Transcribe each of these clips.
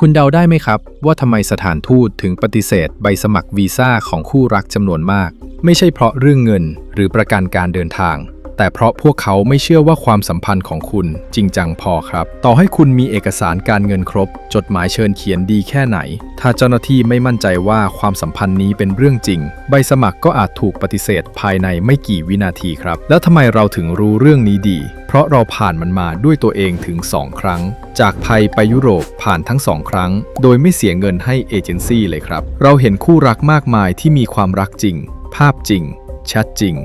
คุณเดาได้ไหมครับ ว่าทำไมสถานทูตถึงปฏิเสธใบสมัครวีซ่าของคู่รักจำนวนมาก ไม่ใช่เพราะเรื่องเงินหรือประกันการเดินทาง แต่เพราะพวกเขาไม่เชื่อว่าความสัมพันธ์ของคุณจริงจังพอครับ ต่อให้คุณมีเอกสารการเงินครบ จดหมายเชิญเขียนดีแค่ไหน ถ้าเจ้าหน้าที่ไม่มั่นใจว่าความสัมพันธ์นี้เป็นเรื่องจริง ใบสมัครก็อาจถูกปฏิเสธภายในไม่กี่วินาทีครับ แล้วทำไมเราถึงรู้เรื่องนี้ดี เพราะเราผ่านมันมาด้วยตัวเองถึง 2 ครั้ง จากไทยไปยุโรปผ่านทั้ง2ครั้ง โดยไม่เสียเงินให้เอเจนซี่เลยครับ เราเห็นคู่รักมากมายที่มีความรักจริง ภาพจริงแชทจริง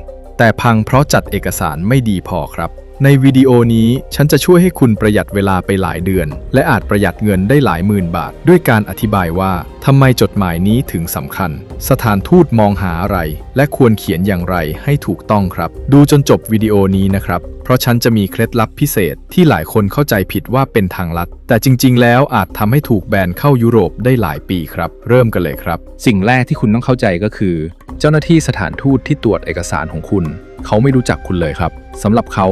แต่พังเพราะจัดเอกสารไม่ดีพอครับ ในวิดีโอนี้ฉันจะช่วยให้คุณประหยัดเวลาไปหลายเดือน และอาจประหยัดเงินได้หลายหมื่นบาท ด้วยการอธิบายว่าทำไมจดหมายนี้ถึงสำคัญ สถานทูตมองหาอะไร และควรเขียนอย่างไรให้ถูกต้องครับ ดูจนจบวิดีโอนี้นะครับ เพราะฉันจะมีเคล็ดลับพิเศษที่หลายคนเข้าใจผิดว่าเป็นทางลัด แต่จริง ๆ แล้วอาจทำให้ถูกแบนเข้ายุโรปได้หลายปีครับ เริ่มกันเลยครับ สิ่งแรกที่คุณต้องเข้าใจก็คือ เจ้าหน้าที่สถานทูตที่ตรวจเอกสารของคุณ เขาไม่รู้จักคุณเลยครับสำหรับเขา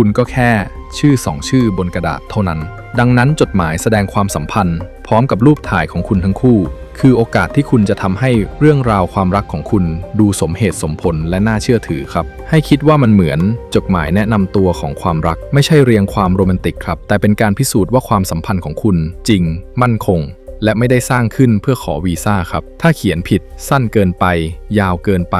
คุณก็แค่ชื่อสองชื่อบนกระดาษเท่านั้น ดังนั้นจดหมายแสดงความสัมพันธ์ พร้อมกับรูปถ่ายของคุณทั้งคู่ คือโอกาสที่คุณจะทำให้เรื่องราวความรักของคุณดูสมเหตุสมผลและน่าเชื่อถือครับ ให้คิดว่ามันเหมือนจดหมายแนะนำตัวของความรัก ไม่ใช่เรียงความโรแมนติกครับ แต่เป็นการพิสูจน์ว่าความสัมพันธ์ของคุณจริง มั่นคงและไม่ได้สร้างขึ้นเพื่อขอวีซ่าครับ ถ้าเขียนผิด สั้นเกินไป ยาวเกินไป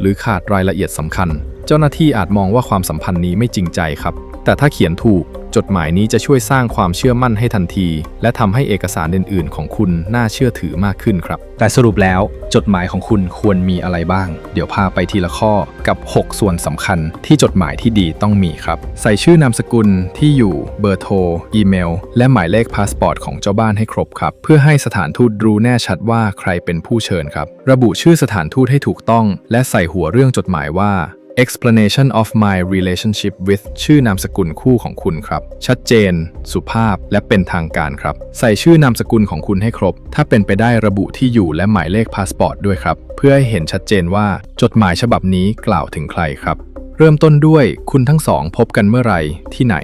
หรือขาดรายละเอียดสำคัญ เจ้าหน้าที่อาจมองว่าความสัมพันธ์นี้ไม่จริงใจครับ แต่ถ้าเขียนถูก จดหมายนี้จะช่วยสร้างความเชื่อมั่นให้ทันที และทำให้เอกสารอื่นๆ ของคุณน่าเชื่อถือมากขึ้นครับ แต่สรุปแล้วจดหมายของคุณควรมีอะไรบ้าง เดี๋ยวพาไปทีละข้อกับ 6 ส่วนสำคัญที่จดหมายที่ดีต้องมีครับ ใส่ชื่อนามสกุลที่อยู่เบอร์โทร อีเมล และหมายเลขพาสปอร์ตของเจ้าบ้านให้ครบครับ เพื่อให้สถานทูตรู้แน่ชัดว่าใครเป็นผู้เชิญครับ ระบุชื่อสถานทูตให้ถูกต้อง และใส่หัวเรื่องจดหมายว่า explanation of my relationship with ชื่อนามสกุลคู่ของคุณครับ ชัดเจน สุภาพและเป็นทางการครับ ใส่ชื่อนามสกุลของคุณให้ครบ ถ้าเป็นไปได้ระบุที่อยู่และหมายเลขพาสปอร์ตด้วยครับ เพื่อให้เห็นชัดเจนว่าจดหมายฉบับนี้กล่าวถึงใครครับ เริ่มต้นด้วยคุณทั้งสองพบกันเมื่อไหร่ที่ไหน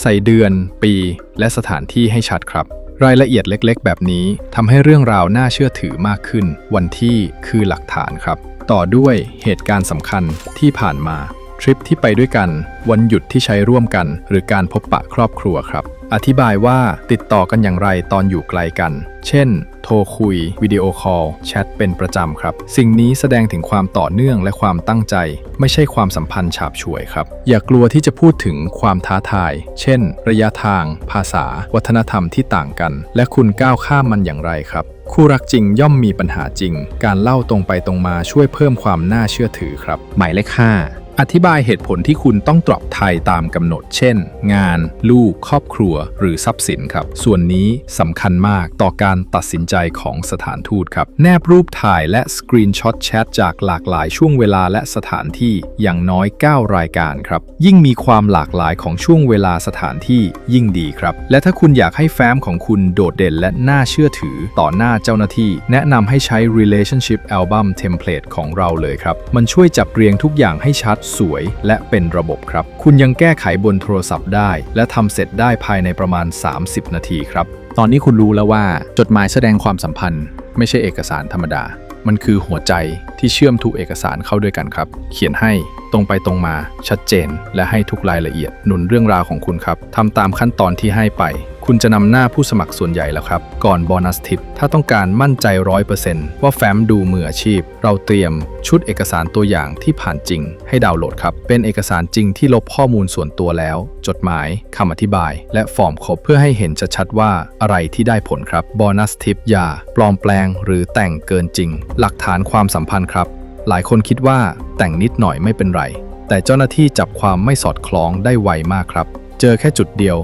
ใส่เดือน ปี และสถานที่ให้ชัดครับรายละเอียดเล็กๆ แบบนี้ทำให้เรื่องราวน่าเชื่อถือมากขึ้น วันที่คือหลักฐานครับ ต่อด้วยเหตุการณ์สำคัญที่ผ่านมา ทริปที่ไปด้วยกัน วันหยุดที่ใช้ร่วมกัน หรือการพบปะครอบครัวครับ อธิบายว่าติดต่อกันอย่างไรตอนอยู่ไกลกัน เช่น โทรคุย วิดีโอคอล แชทเป็นประจำครับ สิ่งนี้แสดงถึงความต่อเนื่องและความตั้งใจ ไม่ใช่ความสัมพันธ์ฉาบฉวยครับ อย่ากลัวที่จะพูดถึงความท้าทาย เช่น ระยะทาง ภาษา วัฒนธรรมที่ต่างกัน และคุณก้าวข้ามมันอย่างไรครับ คู่รักจริงย่อมมีปัญหาจริง การเล่าตรงไปตรงมาช่วยเพิ่มความน่าเชื่อถือครับ หมายเลข5 อธิบายเหตุผลที่คุณต้องตรอบไทยตามกำหนด เช่น งาน ลูก ครอบครัว หรือทรัพย์สินครับ ส่วนนี้สำคัญมากต่อการตัดสินใจของสถานทูตครับ แนบรูปถ่ายและสกรีนช็อตแชทจากหลากหลายช่วงเวลาและสถานที่อย่างน้อย 9 รายการครับ ยิ่งมีความหลากหลายของช่วงเวลาสถานที่ยิ่งดีครับ และถ้าคุณอยากให้แฟ้มของคุณโดดเด่นและน่าเชื่อถือต่อหน้าเจ้าหน้าที่ แนะนำให้ใช้ relationship album template ของเราเลยครับ มันช่วยจับเรียงทุกอย่างให้ชัดสวยและเป็นระบบครับ คุณยังแก้ไขบนโทรศัพท์ได้ และทำเสร็จได้ภายในประมาณ 30 นาทีครับ ตอนนี้คุณรู้แล้วว่าจดหมายแสดงความสัมพันธ์ ไม่ใช่เอกสารธรรมดา มันคือหัวใจที่เชื่อมทุกเอกสารเข้าด้วยกันครับ เขียนให้ตรงไปตรงมาชัดเจน และให้ทุกรายละเอียดหนุนเรื่องราวของคุณครับทำตามขั้นตอนที่ให้ไป คุณจะนำหน้าผู้สมัครส่วนใหญ่แล้วครับ ก่อนโบนัสทิป ถ้าต้องการมั่นใจร้อยเปอร์เซนต์ว่าแฟ้มดูมืออาชีพ เราเตรียมชุดเอกสารตัวอย่างที่ผ่านจริง ให้ดาวน์โหลดครับ เป็นเอกสารจริงที่ลบข้อมูลส่วนตัวแล้ว จดหมายคำอธิบาย และฟอร์มครบเพื่อให้เห็นชัดๆว่าอะไรที่ได้ผลครับโบนัสทิปอย่าปลอมแปลงหรือแต่งเกินจริง หลักฐานความสัมพันธ์ครับ หลายคนคิดว่าแต่งนิดหน่อยไม่เป็นไร แต่เจ้าหน้าที่จับความไม่สอดคล้องได้ไวมากครับ เจอแค่จุดเดียว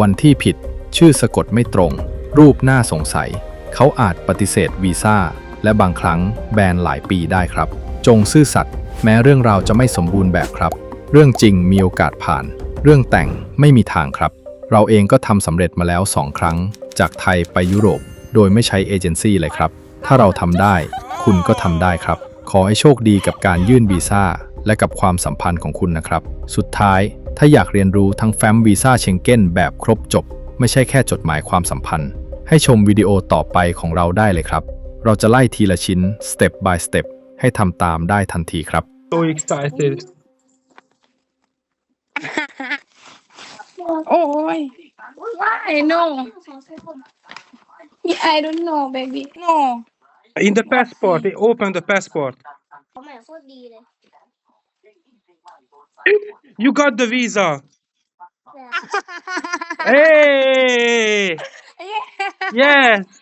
วันที่ผิด ชื่อสะกดไม่ตรง รูปน่าสงสัย เขาอาจปฏิเสธวีซ่า และบางครั้งแบนหลายปีได้ครับ จงซื่อสัตย์แม้เรื่องราวจะไม่สมบูรณ์แบบครับ เรื่องจริงมีโอกาสผ่าน เรื่องแต่งไม่มีทางครับ เราเองก็ทำสำเร็จมาแล้วสองครั้ง จากไทยไปยุโรป โดยไม่ใช้เอเจนซี่เลยครับ ถ้าเราทำได้ คุณก็ทำได้ครับ ขอให้โชคดีกับการยื่นวีซ่าและกับความสัมพันธ์ของคุณนะครับ สุดท้ายถ้าอยากเรียนรู้ทั้งแฟ้มวีซ่าเชงเก้นแบบครบจบ ไม่ใช่แค่จดหมายความสัมพันธ์ใให้ชมวิดีโอต่อไปของเราได้เลยครับ เราจะไล่ทีละชิ้น step by step ให้ทำตามได้ทันทีครับ So excited. Oh, why? No. Yeah, I don't know, baby. No. In the passport, they open the passport. เขาใหม่โคตรดีเลย You got the visa. Hey! Yeah. Yes!